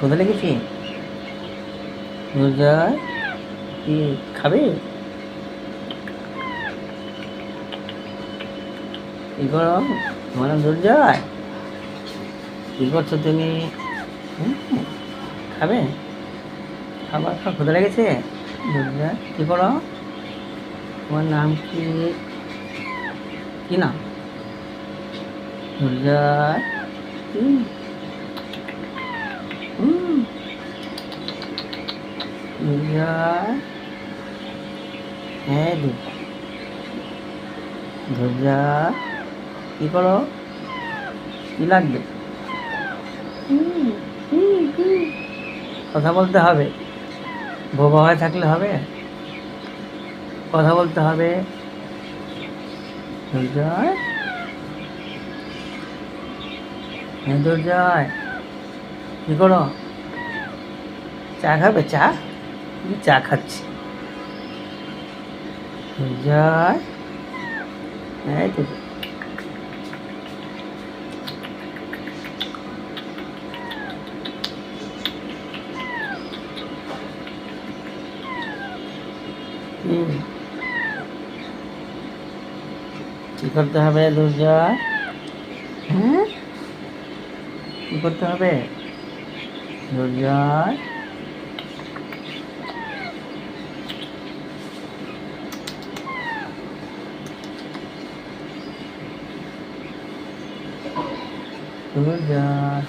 কোথায় লেগেছি? রোজায় কি খাবে? কি করো? তোমার নাম দুর্জয় কি করছ তুমি? খাবে? খাবার খাওয়া ক্ষুদা লেগেছে? দুর্জয় কি করো? তোমার নাম কি? কি নাম? হুম হুম। হ্যাঁ দুর্জয় দুর্জয় কি করো? কি লাগবে। কথা বলতে হবে। বোবা হয়ে থাকলে হবে? কথা বলতে হবে। দুর্জয়? হ্যাঁ দুর্জয়। কি করো? চা খাবে? চা? চা খাচ্ছি। কি করতে হবে দুর্জয় হ্যাঁ? কি করতে হবে? দুর্জয় দুর্জয়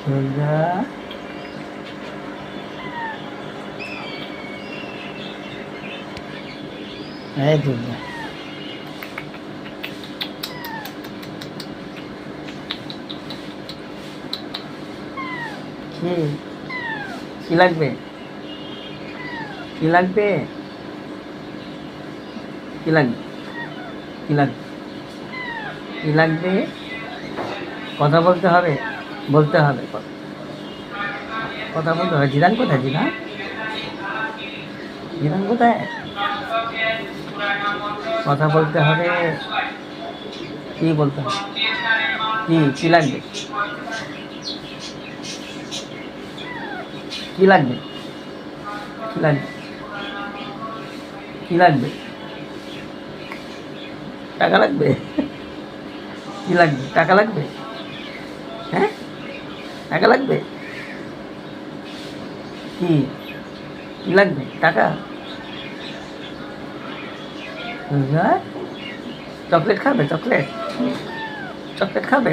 দুর্জয় এই দুর্জয় কি কি লাগবে? কি লাগবে? কি লাগবে কি লাগবে কি লাগবে? কথা বলতে হবে বলতে হবে কথা। বলতে হবে। জিরান কোথায় জিরান জিদান কোথায়? কথা বলতে হবে, কি বলতে হবে? কি কি লাগবে? কি লাগবে? কি লাগবে? কি লাগবে? টাকা লাগবে? কি লাগবে? টাকা লাগবে? হ্যাঁ? টাকা লাগবে? কি? কি লাগবে? টাকা? চকলেট খাবে, চকলেট? চকলেট খাবে?